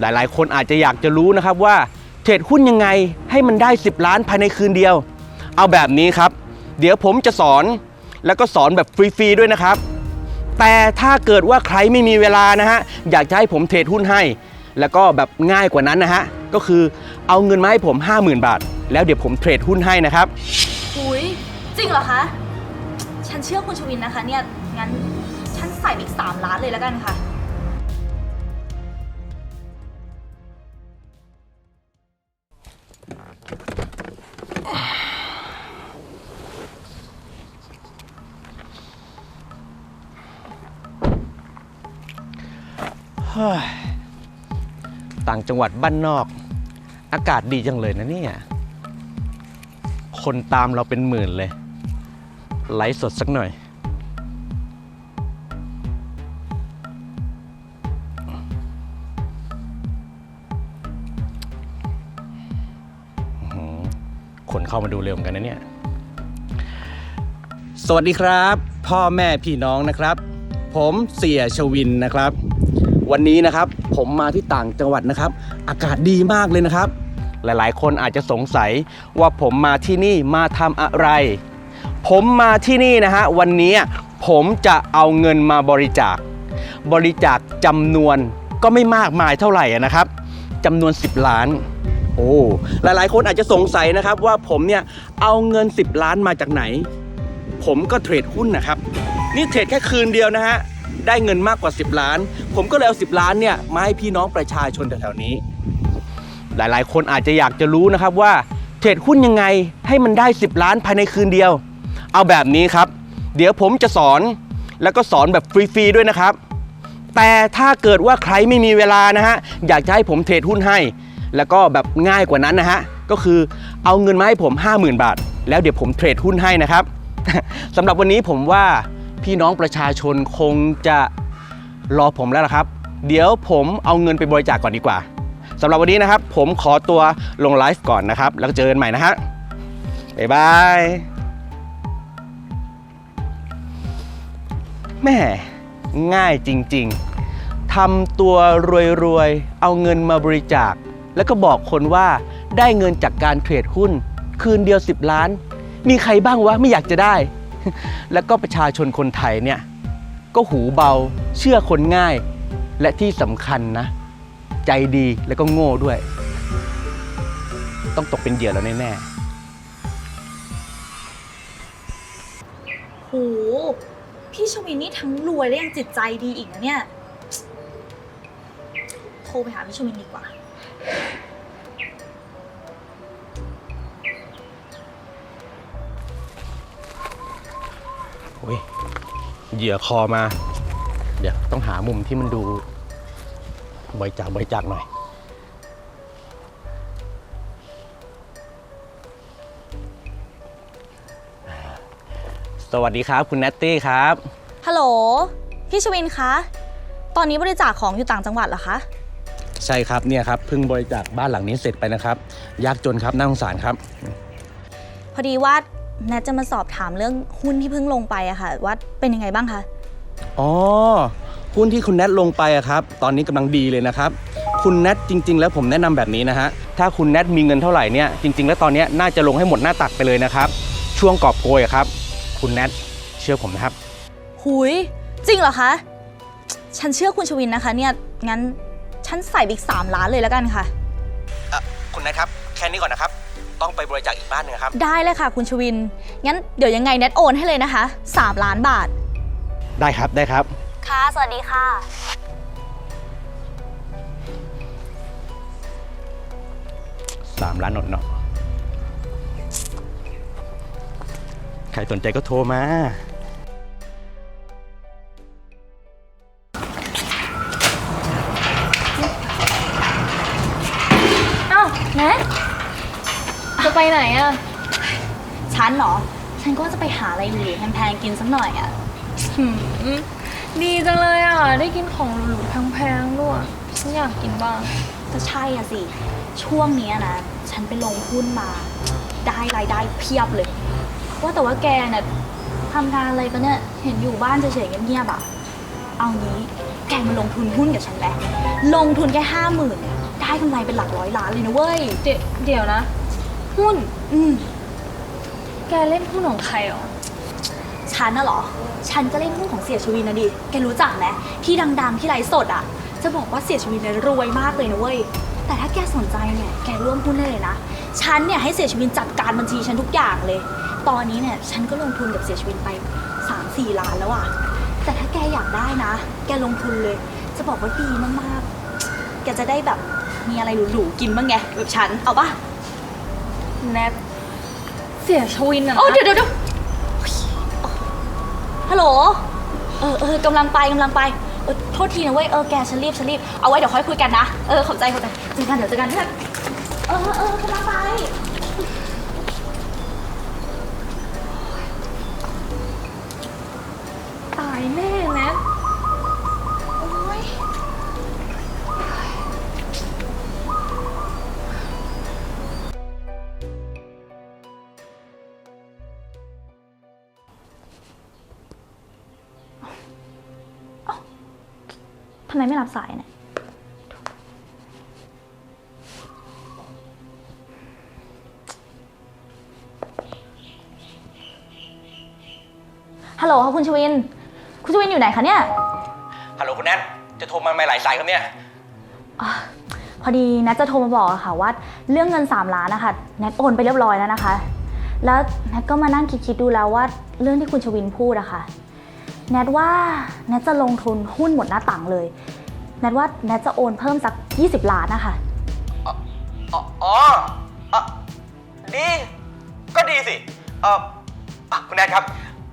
หลายๆ คนอาจจะอยากจะรู้นะครับว่าเทรดหุ้นยังไงให้มันได้ 10 ล้านภายในคืนเดียว เอาแบบนี้ครับ เดี๋ยวผมจะสอนแล้วก็สอนแบบฟรีๆด้วยนะครับ แต่ถ้าเกิดว่าใครไม่มีเวลานะฮะอยากจะให้ผมเทรดหุ้นให้ แล้วก็แบบง่ายกว่านั้นนะฮะก็คือเอาเงินมาให้ผม 50,000 บาท แล้วเดี๋ยวผมเทรดหุ้นให้นะครับ หุยจริงเหรอคะ ฉันเชื่อคุณชวินนะคะเนี่ย งั้นฉันใส่อีกสามล้านเลยแล้วกันค่ะ เฮ้ยต่างจังหวัดบ้านนอก อากาศดีจังเลยนะเนี่ย คนตามเราเป็นหมื่นเลย ไลฟ์สดสักหน่อย เข้ามาดูเร็วเหมือนกันนะเนี่ย สวัสดีครับ พ่อแม่พี่น้องนะครับ ผมเสียชวินนะครับ วันนี้นะครับผมมาที่ต่างจังหวัดนะครับ อากาศดีมากเลยนะครับ หลายๆ คนอาจจะสงสัยว่าผมมาที่นี่มาทำอะไร ผมมาที่นี่นะฮะวันนี้ผมจะเอาเงินมาบริจาค บริจาคจำนวนก็ไม่มากมายเท่าไหร่นะครับจำนวน 10 ล้าน โอ้หลายๆ คนอาจจะสงสัยนะครับว่าผมเนี่ยเอาเงิน 10 ล้านมาจากไหน ผมก็เทรดหุ้นนะครับ นี่เทรดแค่คืนเดียวนะฮะได้เงินมากกว่า 10 ล้าน ผมก็เลยเอา 10 ล้านเนี่ยมาให้พี่น้องประชาชนแถวๆนี้ หลายๆ คนอาจจะอยากจะรู้นะครับว่าเทรดหุ้นยังไงให้มันได้ 10 ล้านภายในคืนเดียว เอาแบบนี้ครับ เดี๋ยวผมจะสอนแล้วก็สอนแบบฟรีๆด้วยนะครับ แต่ถ้าเกิดว่าใครไม่มีเวลานะฮะอยากจะให้ผมเทรดหุ้นให้ แล้วก็แบบง่ายกว่านั้นนะฮะ ก็คือเอาเงินมาให้ผม 50,000 บาท แล้วเดี๋ยวผมเทรดหุ้นให้นะครับ สำหรับวันนี้ผมว่าพี่น้องประชาชนคงจะรอผมแล้วละครับ เดี๋ยวผมเอาเงินไปบริจาคก่อนดีกว่าสำหรับวันนี้นะครับ ผมขอตัวลงไลฟ์ก่อนนะครับ แล้วเจอกันใหม่นะฮะบ๊ายบายแม่ง่ายจริง ๆทำตัวรวยๆ เอาเงินมาบริจาค แล้วก็บอกคนว่าได้เงินจากการเทรดหุ้น คืนเดียว 10 ล้าน มีใครบ้างวะไม่อยากจะได้ แล้วก็ประชาชนคนไทยเนี่ยก็หูเบาเชื่อคนง่าย และที่สำคัญนะ ใจดีแล้วก็โง่ด้วย ต้องตกเป็นเหยื่อแล้วแน่ๆ โห พี่ชวินนี่ทั้งรวยและยังจิตใจดีอีกนะเนี่ย โทรไปหาพี่ชวินดีกว่า โอ้ยเหยื่อคอมา เดี๋ยวต้องหามุมที่มันดูบริจาคบริจาคหน่อย สวัสดีครับคุณแนตตี้ครับ ฮัลโหล พี่ชวินคะ ตอนนี้บริจาคของอยู่ต่างจังหวัดเหรอคะ ใช่ครับเนี่ยครับเพิ่งบริจาคบ้านหลังนี้เสร็จไปนะครับ ยากจนครับน่าสงสารครับ พอดีว่าแนทจะมาสอบถามเรื่องหุ้นที่เพิ่งลงไปอะค่ะ ว่าเป็นยังไงบ้างคะอ๋อหุ้นที่คุณแนทลงไปอะครับ ตอนนี้กำลังดีเลยนะครับ คุณแนทจริง ๆ แล้วผมแนะนำแบบนี้นะฮะถ้าคุณแนทมีเงินเท่าไหร่เนี่ยจริง ๆ แล้วตอนเนี้ยน่าจะลงให้หมดหน้าตักไปเลยนะครับ ช่วงกอบโกยอะครับ คุณแนทเชื่อผมนะครับ หุยจริงเหรอคะ ฉันเชื่อคุณชวินนะคะเนี่ยงั้น ฉันใส่ไปอีกสามล้านเลยแล้วกันค่ะคุณแนทครับ แค่นี้ก่อนนะครับ ต้องไปบริจาคอีกบ้านหนึงครับ ได้เลยค่ะ คุณชวิน งั้นเดี๋ยวยังไงแนทโอนให้เลยนะคะ3ล้านบาท ได้ครับได้ครับ ค่ะ สวัสดีค่ะสามล้านหนดเนาะใครสนใจก็โทรมา ไปไหนอะฉันเหรอ ฉันก็จะไปหาอะไรหรูๆแพงๆกินสักหน่อยอะหืมดีจังเลยอะได้กินของหรูๆแพงๆด้วย ฉันอยากกินบ้าง ก็ใช่อะสิ ช่วงเนี้ยนะ ฉันไปลงหุ้นมา ได้รายได้เพียบเลย ว่าแต่ว่าแกเนี่ยทำงานอะไรกันเนี่ย เห็นอยู่บ้านเฉยๆเงียบๆอะเอางี้แกมาลงทุนหุ้นกับฉันไหมลงทุนแค่ห้าหมื่นเนี่ยได้กำไรเป็นหลักร้อยล้านเลยนะเว้ย เดี๋ยวเดี๋ยวนะ หุ้น อืม แกเล่นหุ้นของใครหรอ ฉันน่ะเหรอ ฉันก็เล่นหุ้นของเสียชวินนะดิ แกรู้จักไหมที่ดังๆที่ไลฟ์สดอะ จะบอกว่าเสียชวินเนี่ยรวยมากเลยนะเว้ย แต่ถ้าแกสนใจเนี่ย แกร่วมหุ้นได้เลยนะ ฉันเนี่ยให้เสียชวินจัดการบัญชีฉันทุกอย่างเลย ตอนนี้เนี่ยฉันก็ลงทุนกับเสียชวินไป 3-4 ล้านแล้วอะ แต่ถ้าแกอยากได้นะ แกลงทุนเลย จะบอกว่าดีมากๆ แกจะได้แบบมีอะไรหรูๆกินบ้างไงแบบฉัน เอาปะ แนทเสียชวินอะนะโอ้เดี๋ยวเดี๋ยวเดี๋ยวฮัลโหล เออเออกำลังไปกำลังไปเออโทษทีนะเว้ย เออแกฉันรีบฉันรีบ เอาไว้เดี๋ยวค่อยคุยกันนะ เออขอบใจขอบใจเจอกันเดี๋ยวเจอกันเพื่อนเออเออกำลังไป ไมไม่รับสายเนี่ย ฮัลโหลค่ะคุณชวิน คุณชวินอยู่ไหนคะเนี่ย ฮัลโหลคุณแนทจะโทรมาไม่หลายสายครับเนี่ยอาพอดีแนทจะโทรมาบอกอะค่ะว่าเรื่องเงิน 3 ล้านนะคะแนทโอนไปเรียบร้อยแล้วนะคะ แล้วแนทก็มานั่งคิดๆดูแล้วว่าเรื่องที่คุณชวินพูดอะค่ะ แนทว่าแนทจะลงทุนหุ้นหมดหน้าต่างเลย แนทว่าแนทจะโอนเพิ่มสัก 20 ล้านนะคะ อ๋ออ๋ออ๋ออะดี ก็ดีสิเอออะคุณแนทครับ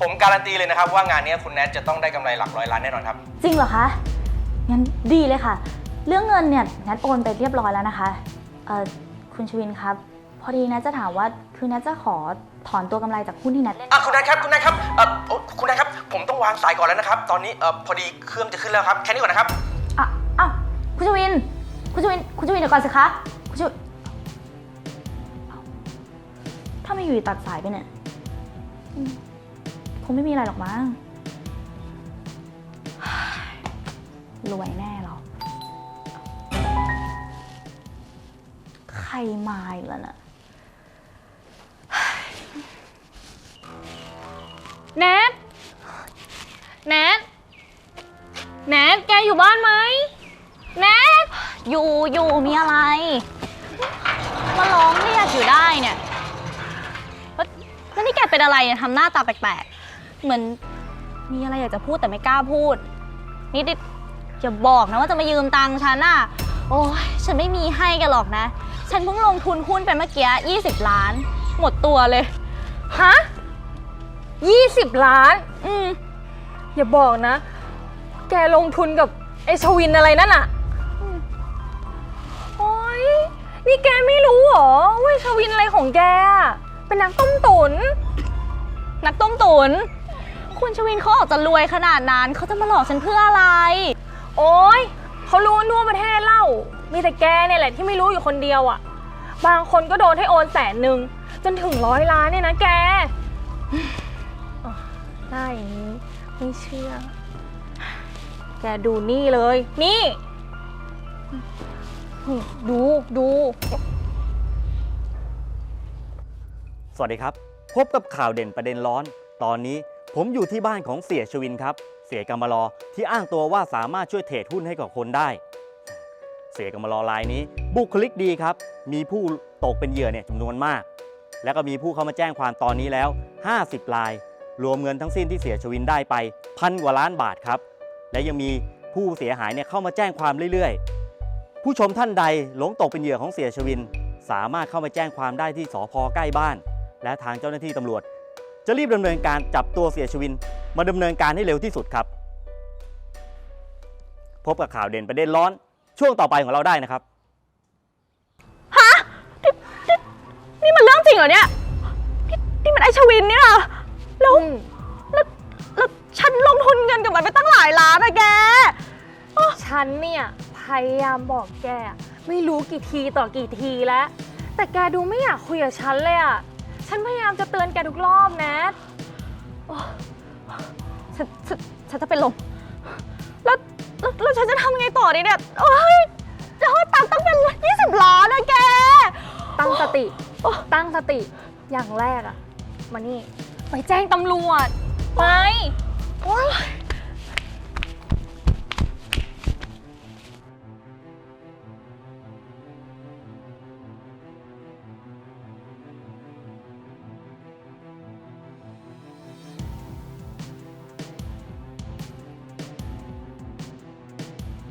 ผมการันตีเลยนะครับ ว่างานนี้คุณแนทจะต้องได้กำไรหลักร้อยล้านแน่นอนครับ จริงเหรอคะ งั้นดีเลยค่ะ เรื่องเงินเนี่ยแนทโอนไปเรียบร้อยแล้วนะคะ เอ่อคุณชวินครับ พอดีแนทจะถามว่าคือแนทจะขอ ถอนตัวกำไรจากหุ้นที่แนทเล่น อะคุณแนทครับคุณแนทครับเออโอ้คุณแนทครับ ผมต้องวางสายก่อนแล้วนะครับ ตอนนี้เออพอดีเครื่องจะขึ้นแล้วครับ แค่นี้ก่อนนะครับ อะอ้าวคุณชวิน คุณชวิน คุณชวินเดี๋ยวก่อนสิคะ คุณชวินเอ้าถ้าไม่อยู่ดีตัดสายไปเนี่ยอืมคงไม่มีอะไรหรอกมั้งรวยแน่หรอกใครมาอีกแล้วน่ะ แนท แนท แนท แกอยู่บ้านไหม แนท อยู่อยู่มีอะไร มาร้องเรียกอยู่ได้เนี่ยแล้วแล้วนี่แกเป็นอะไรเนี่ยทำหน้าตาแปลกๆ เหมือนมีอะไรอยากจะพูดแต่ไม่กล้าพูด นี่ดิอย่าบอกนะว่าจะมายืมตังค์ฉันอะโอ้ยฉันไม่มีให้แกันหรอกนะ ฉันเพิ่งลงทุนหุ้นไปเมื่อกี้ 20 ล้าน หมดตัวเลย ฮะ ยี่สิบล้าน อืมอย่าบอกนะ แกลงทุนกับไอชวินอะไรนั่นอะโอ๊ย นี่แกไม่รู้เหรอว่าไอ้ชวินอะไรของแกอะเป็นนักต้มตุน นักต้มตุน คุณชวินเขาออกจะรวยขนาดนั้นเขาจะมาหลอกฉันเพื่ออะไร โอ๊ยเขารู้ทั่วประเทศเล่า มีแต่แกเนี่ยแหละที่ไม่รู้อยู่คนเดียวอะบางคนก็โดนให้โอนแสนหนึ่งจนถึงร้อยล้านเนี่ยนะแก อะได้อย่างนี้ ไม่เชื่อ แกดูนี่เลย นี่นี่ดูดู สวัสดีครับ พบกับข่าวเด่นประเด็นร้อน ตอนนี้ผมอยู่ที่บ้านของเสียชวินครับ เสียกำมารอที่อ้างตัวว่าสามารถช่วยเทรดหุ้นให้กับคนได้ เสียกำมารอรายนี้ บุคลิกดีครับ มีผู้ตกเป็นเหยื่อเนี่ยจำนวนมาก แล้วก็มีผู้เข้ามาแจ้งความตอนนี้แล้ว 50ราย รวมเงินทั้งสิ้นที่เสียชวินได้ไปพันกว่าล้านบาทครับ และยังมีผู้เสียหายเนี่ยเข้ามาแจ้งความเรื่อยๆ ผู้ชมท่านใดหลงตกเป็นเหยื่อของเสียชวิน สามารถเข้ามาแจ้งความได้ที่สพใกล้บ้าน และทางเจ้าหน้าที่ตำรวจ จะรีบดำเนินการจับตัวเสียชวิน มาดำเนินการให้เร็วที่สุดครับ พบกับข่าวเด่นประเด็นร้อน ช่วงต่อไปของเราได้นะครับฮะนี่มันเรื่องจริงเหรอเนี่ยนี่มันไอชวินเนี่เหรอ แล้วแล้วแล้วฉันลงทุนเงินกับมันไปตั้งหลายล้านอะแก ฉันเนี่ยพยายามบอกแก ไม่รู้กี่ทีต่อกี่ทีแล้ว แต่แกดูไม่อยากคุยกับฉันเลยอะฉันพยายามจะเตือนแกทุกรอบนะ ฉันฉันฉันจะเป็นลมแล้วแล้วแล้วฉันจะทำยังไงต่อดีเนี่ยโอ้ยแล้วตังค์ต้องเป็นติ ตั้งสติ อย่างแรกอะมานี่ ไปแจ้งตำรวจ ไป